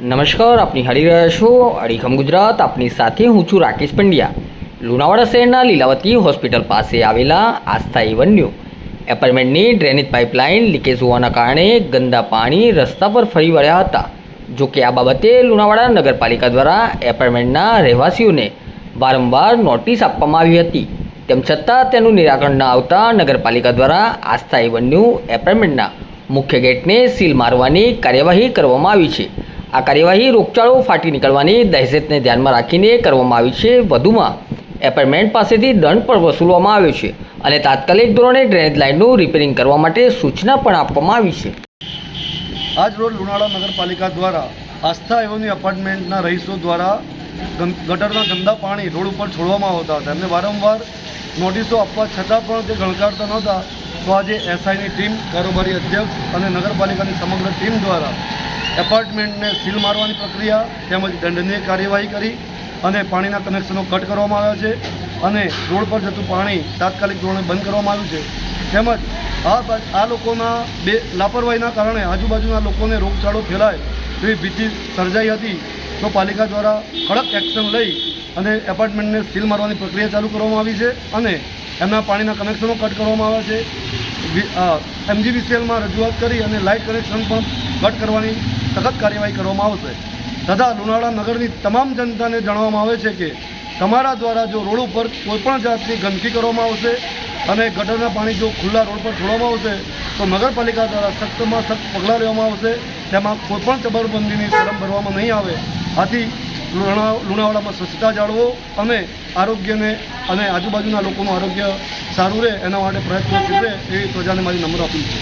નમસ્કાર, આપની હારી રહ્યા છો અડીખમ ગુજરાત. આપની સાથે હું છું રાકેશ પંડ્યા. લુણાવાડા શહેરના લીલાવતી હોસ્પિટલ પાસે આવેલા આસ્થા એવન્યુ એપાર્ટમેન્ટની ડ્રેનેજ પાઇપલાઇન લીકેજ હોવાના કારણે ગંદા પાણી રસ્તા પર ફરી વળ્યા હતા. જો કે આ બાબતે લુણાવાડા નગરપાલિકા દ્વારા એપાર્ટમેન્ટના રહેવાસીઓને વારંવાર નોટિસ આપવામાં આવી હતી. તેમ છતાં તેનું નિરાકરણ ન આવતા નગરપાલિકા દ્વારા આસ્થા એવન્યુ એપાર્ટમેન્ટના મુખ્ય ગેટને સીલ મારવાની કાર્યવાહી કરવામાં આવી છે. આ કાર્યવાહી રોગચાળો ફાટી નીકળવાની દહેશતને ધ્યાનમાં રાખીને કરવામાં આવી છે. વધુમાં, એપાર્ટમેન્ટ પાસેથી દંડ પણ વસૂલવામાં આવ્યો છે અને તાત્કાલિક ધોરણે ડ્રેનેજ લાઇનનું રિપેરિંગ કરવા માટે સૂચના પણ આપવામાં આવી છે. આજ રોજ લુણાવાડા નગરપાલિકા દ્વારા આસ્થા એવોની અપાર્ટમેન્ટના રહીશો દ્વારા ગટરના ગંદા પાણી રોડ ઉપર છોડવામાં આવતા હતા. એમને વારંવાર નોટિસો આપવા છતાં પણ તે ગણકારતા નહોતા. તો આજે એસઆઈની ટીમ, કારોબારી અધ્યક્ષ અને નગરપાલિકાની સમગ્ર ટીમ દ્વારા એપાર્ટમેન્ટને સીલ મારવાની પ્રક્રિયા તેમજ દંડનીય કાર્યવાહી કરી અને પાણીના કનેક્શનો કટ કરવામાં આવ્યા છે અને રોડ પર જતું પાણી તાત્કાલિક ધોરણે બંધ કરવામાં આવ્યું છે. તેમજ આ આ લોકોના બે લાપરવાહીના કારણે આજુબાજુના લોકોને રોગચાળો ફેલાય તેવી ભીતિ સર્જાઈ હતી. તો પાલિકા દ્વારા કડક એક્શન લઈ અને એપાર્ટમેન્ટને સીલ મારવાની પ્રક્રિયા ચાલુ કરવામાં આવી છે અને એમના પાણીના કનેક્શનો કટ કરવામાં આવ્યા છે. એમજીવીસીએલમાં રજૂઆત કરી અને લાઇટ કનેક્શન પણ કટ કરવાની સખત કાર્યવાહી કરવામાં આવશે. તથા લુણાવાડા નગરની તમામ જનતાને જણાવવામાં આવે છે કે તમારા દ્વારા જો રોડ ઉપર કોઈપણ જાતની ગંદકી કરવામાં આવશે અને ગટરના પાણી જો ખુલ્લા રોડ પર છોડવામાં આવશે, તો નગરપાલિકા દ્વારા સખ્તમાં સખ્ત પગલાં લેવામાં આવશે. તેમાં કોઈપણ જબરબંધીની શરમ ભરવામાં નહીં આવે. આથી લુણા, લુણાવાડામાં સ્વચ્છતા જાળવો અને આરોગ્યને અને આજુબાજુના લોકોનું આરોગ્ય સારું રહે, એના માટે પ્રયત્નશીલ રહે, એવી પ્રજાને મારી નમ્ર અપીલ છે.